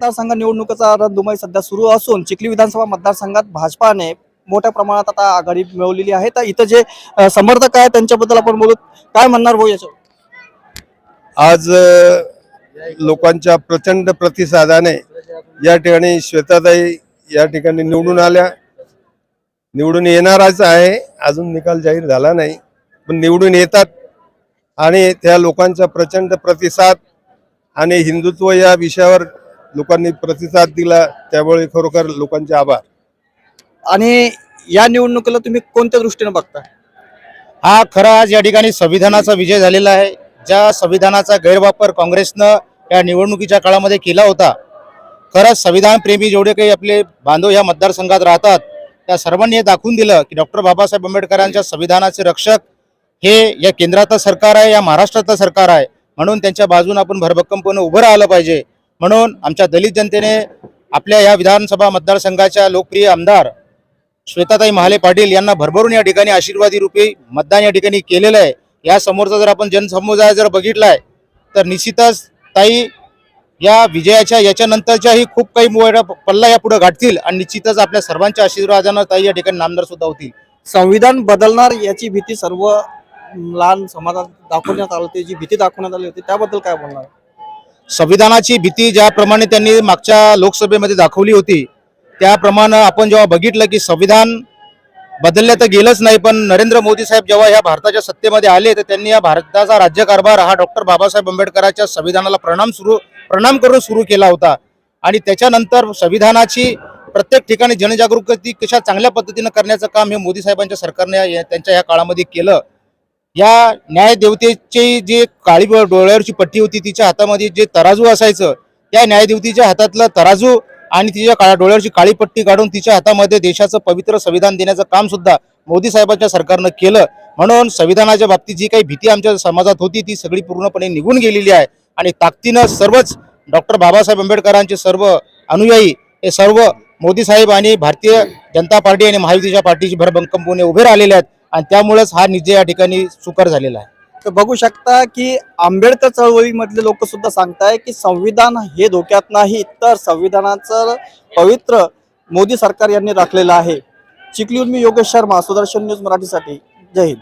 मतदारसंघ निवडणुकीचा रणधुमाई सध्या सुरू असून चिखली विधानसभा मतदारसंघात भाजपाने मोठ्या प्रमाणात आता आघाडी मिळवलेली आहे. तर इथं जे समर्थक आहे त्यांच्याबद्दल आपण बोलू. काय म्हणणार भाऊ याच्यावर? आज लोकांच्या प्रचंड प्रतिसादाने या ठिकाणी श्वेताताई या ठिकाणी निवडून आल्या. निवडून येणारच आहे. अजून निकाल जाहीर झाला नाही. पण निवडून येतात. आणि त्या लोकांचा प्रचंड प्रतिसाद आणि हिंदुत्व या विषयावर लोकांनी प्रतिसाद दिला त्यामुळे खरोखर लोकांचे आभार. आणि या निवडणुकीला तुम्ही कोणत्या दृष्टीने बघता? हा खरा आज या ठिकाणी संविधानाचा विजय झालेला आहे. ज्या संविधानाचा गैरवापर काँग्रेसनं या निवडणुकीच्या काळामध्ये केला होता खरंच संविधान प्रेमी जेवढे काही आपले बांधव या मतदारसंघात राहतात त्या सर्वांनी हे दाखवून दिलं की डॉक्टर बाबासाहेब आंबेडकरांच्या संविधानाचे रक्षक हे या केंद्रातलं सरकार आहे या महाराष्ट्रातलं सरकार आहे. म्हणून त्यांच्या बाजून आपण भरभक्कमपणे उभं राहिलं पाहिजे. म्हणून आमच्या दलित जनतेने आपल्या या विधानसभा मतदारसंघाच्या लोकप्रिय आमदार श्वेताताई महाले पाटील यांना भरभरून या ठिकाणी आशीर्वादी रूपी मतदान या ठिकाणी केलेलं आहे. या समोरचा जर आपण जनसमुदाय जर बघितलाय तर निश्चितच ताई या विजयाच्या याच्यानंतरच्याही खूप काही मोठा पल्ला या पुढे गाठतील आणि निश्चितच आपल्या सर्वांच्या आशीर्वादानं ताई या ठिकाणी नामदार सुद्धा होतील. संविधान बदलणार याची भीती सर्व लहान समाजात दाखवण्यात आली होती जी भीती दाखवण्यात आली होती त्याबद्दल काय बोलणार? संविधानाची भीती ज्याप्रमाणे त्यांनी मागच्या लोकसभेमध्ये दाखवली होती त्याप्रमाणे आपण जेव्हा बघितलं की संविधान बदललं तर गेलंच नाही पण नरेंद्र मोदी साहेब जेव्हा या भारताच्या सत्तेमध्ये आले तर त्यांनी या भारताचा राज्यकारभार हा डॉक्टर बाबासाहेब आंबेडकरांच्या संविधानाला प्रणाम सुरू प्रणाम करून सुरू केला होता. आणि त्याच्यानंतर संविधानाची प्रत्येक ठिकाणी जनजागृती कशा चांगल्या पद्धतीनं करण्याचं काम हे मोदी साहेबांच्या सरकारने या- त्यांच्या या काळामध्ये केलं. या न्यायदेवतेची जी काळी डोळ्यावरची पट्टी होती तिच्या हातामध्ये जे तराजू असायचं त्या न्यायदेवतेच्या हातातलं तराजू आणि तिच्या काळ्या डोळ्यावरची काळी पट्टी काढून तिच्या हातामध्ये देशाचं पवित्र संविधान देण्याचं काम सुद्धा मोदी साहेबांच्या सरकारनं केलं. म्हणून संविधानाच्या बाबतीत जी काही भीती आमच्या समाजात होती ती सगळी पूर्णपणे निघून गेलेली आहे. आणि ताकदीनं सर्वच डॉक्टर बाबासाहेब आंबेडकरांचे सर्व अनुयायी हे सर्व मोदी साहेब आणि भारतीय जनता पार्टी आणि महायुतीच्या पार्टीची भरभंकमपणे उभे राहिलेले आहेत. आणि त्यामुळेच हा निधी या ठिकाणी सुकर झालेला आहे. तर बघू शकता की आंबेडकर चळवळीमधले लोक सुद्धा सांगताय की संविधान हे धोक्यात नाही तर संविधानाचं पवित्र मोदी सरकार यांनी राखलेलं आहे. चिखलीहून मी योगेश शर्मा सुदर्शन न्यूज मराठीसाठी. जय हिंद.